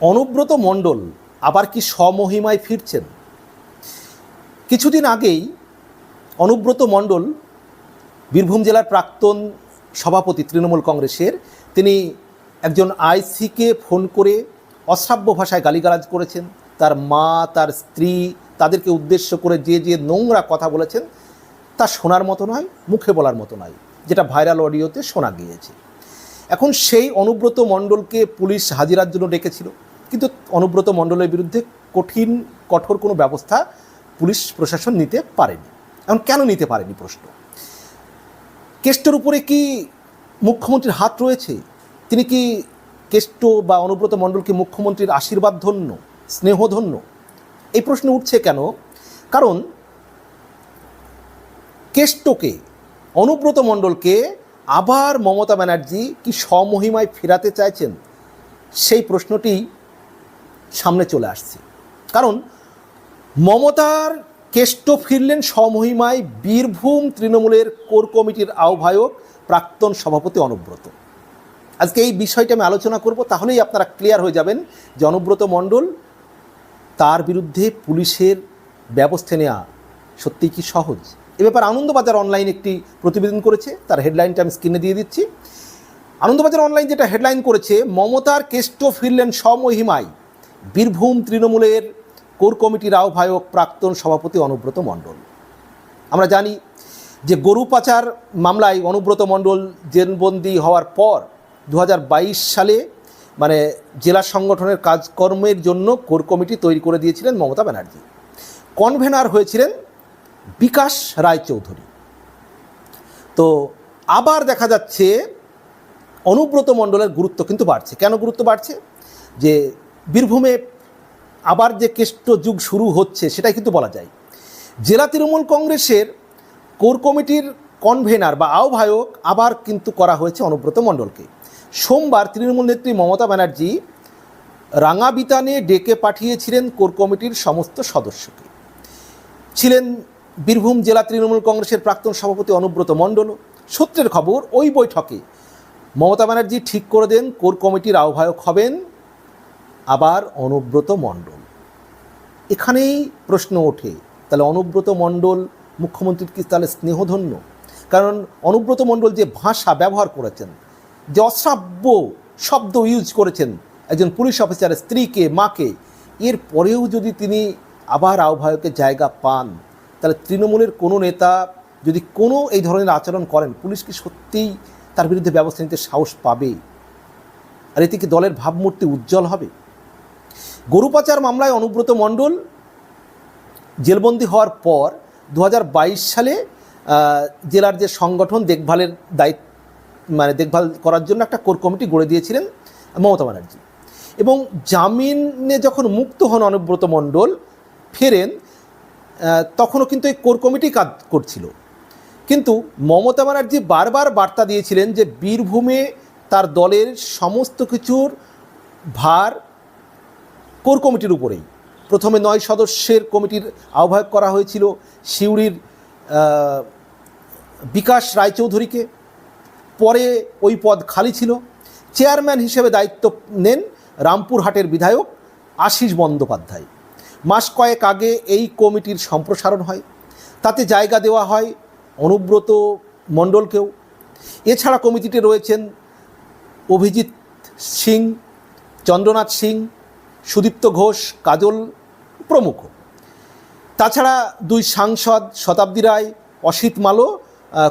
অনুব্রত মণ্ডল আবার কি স্বমহিমায় ফিরছেন? কিছুদিন আগেই অনুব্রত মণ্ডল বীরভূম জেলার প্রাক্তন সভাপতি তৃণমূল কংগ্রেসের, তিনি একজন আইসিকে ফোন করে অশ্রাব্য ভাষায় গালিগালাজ করেছেন। তার মা, তার স্ত্রী তাদেরকে উদ্দেশ্য করে যে যে নোংরা কথা বলেছেন, তা শোনার মতো নয়, মুখে বলার মতো নয়, যেটা ভাইরাল অডিওতে শোনা গিয়েছে। এখন সেই অনুব্রত মণ্ডলকে পুলিশ হাজিরার জন্য ডেকেছিল। কিন্তু অনুব্রত মণ্ডলের বিরুদ্ধে কঠিন, কঠোর কোনো ব্যবস্থা পুলিশ প্রশাসন নিতে পারেনি। এখন কেন নিতে পারেনি প্রশ্ন? কেষ্টর উপরে কি মুখ্যমন্ত্রীর হাত রয়েছে? তিনি কি কেষ্ট বা অনুব্রত মণ্ডলকে মুখ্যমন্ত্রীর আশীর্বাদ ধন্য স্নেহধন্য? এই প্রশ্ন উঠছে কেন? কারণ কেষ্টকে, অনুব্রত মণ্ডলকে আবার মমতা ব্যানার্জি কি স্বমহিমায় ফেরাতে চাইছেন? সেই প্রশ্নটি সামনে চলে আসছে। কারণ মমতার কেষ্ট ফিরলেন স্বমহিমায় বীরভূম তৃণমূলের কোর কমিটির আহ্বায়ক প্রাক্তন সভাপতি অনুব্রত। আজকে এই বিষয়টা আমি আলোচনা করব, তাহলেই আপনারা ক্লিয়ার হয়ে যাবেন যে অনুব্রত মণ্ডল তার বিরুদ্ধে পুলিশের ব্যবস্থা নেওয়া সত্যিই কি সহজ? এ ব্যাপারে আনন্দবাজার অনলাইন একটি প্রতিবেদন করেছে, তার হেডলাইনটা আমি স্ক্রিনে দিয়ে দিচ্ছি। আনন্দবাজার অনলাইন যেটা হেডলাইন করেছে, মমতার কেষ্ট ফিরলেন স্বমহিমায় বীরভূম তৃণমূলের কোর কমিটির আহ্বায়ক প্রাক্তন সভাপতি অনুব্রত মণ্ডল। আমরা জানি যে গরু পাচার মামলায় অনুব্রত মণ্ডল জেলবন্দি হওয়ার পর দু হাজার বাইশ সালে মানে জেলা সংগঠনের কাজকর্মের জন্য কোর কমিটি তৈরি করে দিয়েছিলেন মমতা ব্যানার্জি। কনভেনার হয়েছিলেন বিকাশ রায়চৌধুরী। তো আবার দেখা যাচ্ছে অনুব্রত মণ্ডলের গুরুত্ব কিন্তু বাড়ছে। কেন গুরুত্ব বাড়ছে? যে বীরভূমে আবার যে কেষ্ট যুগ শুরু হচ্ছে, সেটাই কিন্তু বলা যায়। জেলা তৃণমূল কংগ্রেসের কোর কমিটির কনভেনার বা আহ্বায়ক আবার কিন্তু করা হয়েছে অনুব্রত মণ্ডলকে। সোমবার তৃণমূল নেত্রী মমতা ব্যানার্জি রাঙাবিতানে ডেকে পাঠিয়েছিলেন কোর কমিটির সমস্ত সদস্যকে। ছিলেন বীরভূম জেলা তৃণমূল কংগ্রেসের প্রাক্তন সভাপতি অনুব্রত মণ্ডল। সূত্রের খবর, ওই বৈঠকে মমতা ব্যানার্জি ঠিক করে দেন কোর কমিটির আহ্বায়ক হবেন আবার অনুব্রত মণ্ডল। এখানেই প্রশ্ন ওঠে, তাহলে অনুব্রত মণ্ডল মুখ্যমন্ত্রীর কি তাহলে স্নেহধন্য? কারণ অনুব্রত মণ্ডল যে ভাষা ব্যবহার করেছেন, যে অশ্রাব্য শব্দ ইউজ করেছেন একজন পুলিশ অফিসারের স্ত্রীকে, মাকে, এর পরেও যদি তিনি আবার আহ্বায়কের জায়গা পান, তাহলে তৃণমূলের কোনো নেতা যদি কোনো এই ধরনের আচরণ করেন, পুলিশ কি সত্যিই তার বিরুদ্ধে ব্যবস্থা নিতে সাহস পাবে? আর এতে কি দলের ভাবমূর্তি উজ্জ্বল হবে? গরু পাচার মামলায় অনুব্রত মণ্ডল জেলবন্দি হওয়ার পর দু হাজার বাইশ সালে জেলার যে সংগঠন দেখভালের দায়িত্ব মানে দেখভাল করার জন্য একটা কোর কমিটি গড়ে দিয়েছিলেন মমতা ব্যানার্জি। এবং জামিনে যখন মুক্ত হন অনুব্রত মণ্ডল, ফেরেন তখনও কিন্তু এই কোর কমিটি কাজ করছিল। কিন্তু মমতা ব্যানার্জি বারবার বার্তা দিয়েছিলেন যে বীরভূমে তার দলের সমস্ত কিছুর ভার কোর কমিটির উপরেই। প্রথমে নয় সদস্যের কমিটির আহ্বায়ক করা হয়েছিল সিউড়ির বিকাশ রায়চৌধুরীকে। পরে ওই পদ খালি ছিল। চেয়ারম্যান হিসেবে দায়িত্ব নেন রামপুরহাটের বিধায়ক আশিস বন্দ্যোপাধ্যায়। মাস কয়েক আগে এই কমিটির সম্প্রসারণ হয়। তাতে জায়গা দেওয়া হয় অনুব্রত মণ্ডলকেও। এছাড়া কমিটিতে রয়েছেন অভিজিৎ সিং, চন্দ্রনাথ সিং সুদীপ্ত ঘোষ, কাজল প্রমুখ। তাছাড়া দুই সাংসদ শতাব্দী রায়, অসিত মালো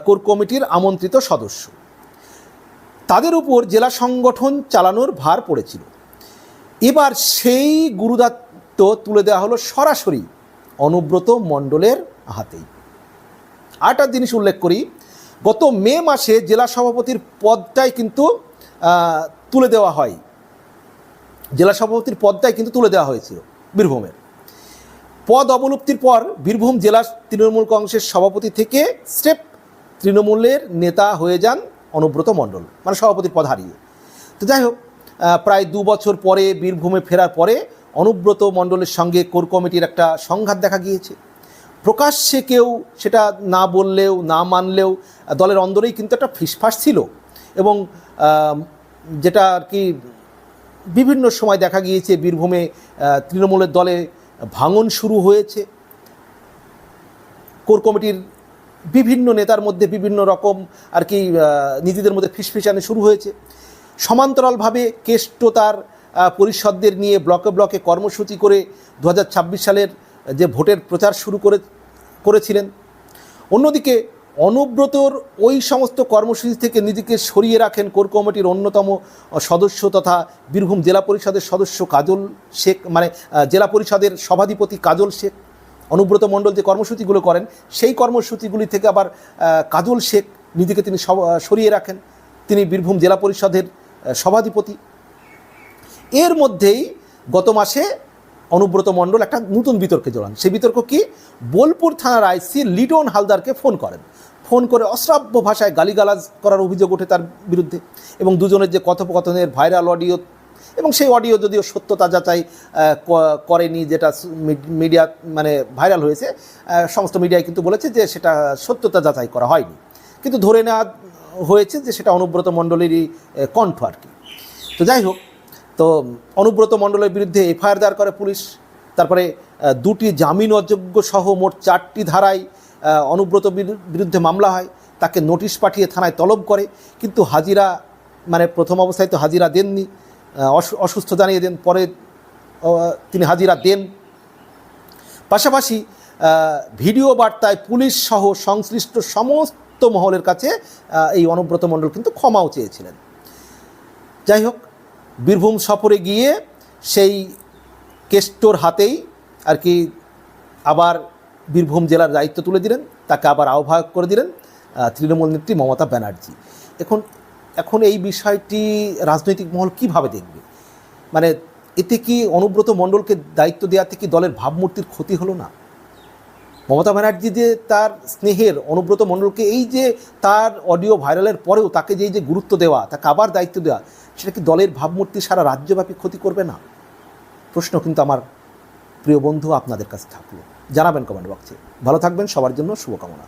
কোর কমিটির আমন্ত্রিত সদস্য। তাদের উপর জেলা সংগঠন চালানোর ভার পড়েছিল। এবার সেই গুরুদাত্ত তুলে দেওয়া হলো সরাসরি অনুব্রত মণ্ডলের হাতেই। আরেকটা জিনিস উল্লেখ করি, গত মে মাসে জেলা সভাপতির পদটাই কিন্তু তুলে দেওয়া হয়। জেলা সভাপতির পদটাই কিন্তু তুলে দেওয়া হয়েছিল বীরভূমের। পদ অবলুপ্তির পর বীরভূম জেলা তৃণমূল কংগ্রেসের সভাপতি থেকে স্টেপ তৃণমূলের নেতা হয়ে যান অনুব্রত মণ্ডল মানে সভাপতির পদ হারিয়ে। তো যাই হোক প্রায় দু বছর পরে বীরভূমে ফেরার পরে অনুব্রত মণ্ডলের সঙ্গে কোর কমিটির একটা সংঘাত দেখা গিয়েছে। প্রকাশ্যে কেউ সেটা না বললেও, না মানলেও দলের অন্দরেই কিন্তু একটা ফিসফাস ছিল এবং যেটা আর কি বিভিন্ন সময় দেখা গিয়েছে বীরভূমে তৃণমূলের দলে ভাঙন শুরু হয়েছে। কোর কমিটির বিভিন্ন নেতার মধ্যে বিভিন্ন রকম আর কি আহ, নিজেদের মধ্যে ফিসফিসানি শুরু হয়েছে। সমান্তরালভাবে কেষ্ট তার পরিষদদের নিয়ে ব্লকে ব্লকে কর্মসূচি করে দু হাজার ছাব্বিশ সালের যে ভোটের প্রচার শুরু করে করেছিলেন। অন্যদিকে অনুব্রতর ওই সমস্ত কর্মসূচি থেকে নিজেকে সরিয়ে রাখেন কোর কমিটির অন্যতম সদস্য তথা বীরভূম জেলা পরিষদের সদস্য কাজল শেখ মানে জেলা পরিষদের সভাধিপতি কাজল শেখ। অনুব্রত মণ্ডল যে কর্মসূচিগুলো করেন, সেই কর্মসূচিগুলি থেকে আবার কাজল শেখ নিজেকে তিনি সরিয়ে রাখেন। তিনি বীরভূম জেলা পরিষদের সভাধিপতি। এর মধ্যেই গত মাসে অনুব্রত মণ্ডল একটা নতুন বিতর্কে জড়ান। সেই বিতর্ক কি? বোলপুর থানার আইসি লিটন হালদারকে ফোন করেন। ফোন করে অশ্রাব্য ভাষায় গালিগালাজ করার অভিযোগ ওঠে তার বিরুদ্ধে এবং দুজনের যে কথোপকথনের ভাইরাল অডিও এবং সেই অডিও যদিও সত্যতা যাচাই করেনি যেটা মিডিয়া মানে ভাইরাল হয়েছে সমস্ত মিডিয়ায় কিন্তু বলেছে যে সেটা সত্যতা যাচাই করা হয়নি। কিন্তু ধরে নেওয়া হয়েছে যে সেটা অনুব্রত মণ্ডলেরই কণ্ঠ আর কি। তো যাই হোক তো অনুব্রত মণ্ডলের বিরুদ্ধে এফআইআর দায়ের করে পুলিশ। তারপরে দুটি জামিন অযোগ্য সহ মোট চারটি ধারায় অনুব্রত বিরু- বিরুদ্ধে মামলা হয়। তাকে নোটিশ পাঠিয়ে থানায় তলব করে। কিন্তু হাজিরা মানে প্রথম অবস্থায় তো হাজিরা দেননি। অসুস্থ জানিয়ে দেন, পরে তিনি হাজিরা দেন। পাশাপাশি ভিডিও বার্তায় পুলিশ সহ সংশ্লিষ্ট সমস্ত মহলের কাছে এই অনুব্রত মণ্ডল কিন্তু ক্ষমাও চেয়েছিলেন। যাই হোক বীরভূম সফরে গিয়ে সেই কেষ্টর হাতেই আর কি আবার বীরভূম জেলার দায়িত্ব তুলে দিলেন, তাকে আবার আহ্বায়ক করে দিলেন তৃণমূল নেত্রী মমতা ব্যানার্জি। এখন এখন এই বিষয়টি রাজনৈতিক মহল কীভাবে দেখবে? মানে এতে কি অনুব্রত মণ্ডলকে দায়িত্ব দেওয়াতে কি দলের ভাবমূর্তির ক্ষতি হলো না? মমতা ব্যানার্জি যে তার স্নেহের অনুব্রত মণ্ডলকে এই যে তার অডিও ভাইরালের পরেও তাকে যে যে গুরুত্ব দেওয়া, তাকে আবার দায়িত্ব দেওয়া, সেটা কি দলের ভাবমূর্তি সারা রাজ্যব্যাপী ক্ষতি করবে না? প্রশ্ন কিন্তু আমার প্রিয় বন্ধু আপনাদের কাছে থাকল। জানাবেন কমেন্ট বক্সে ভালো থাকবেন, সবার জন্য শুভকামনা।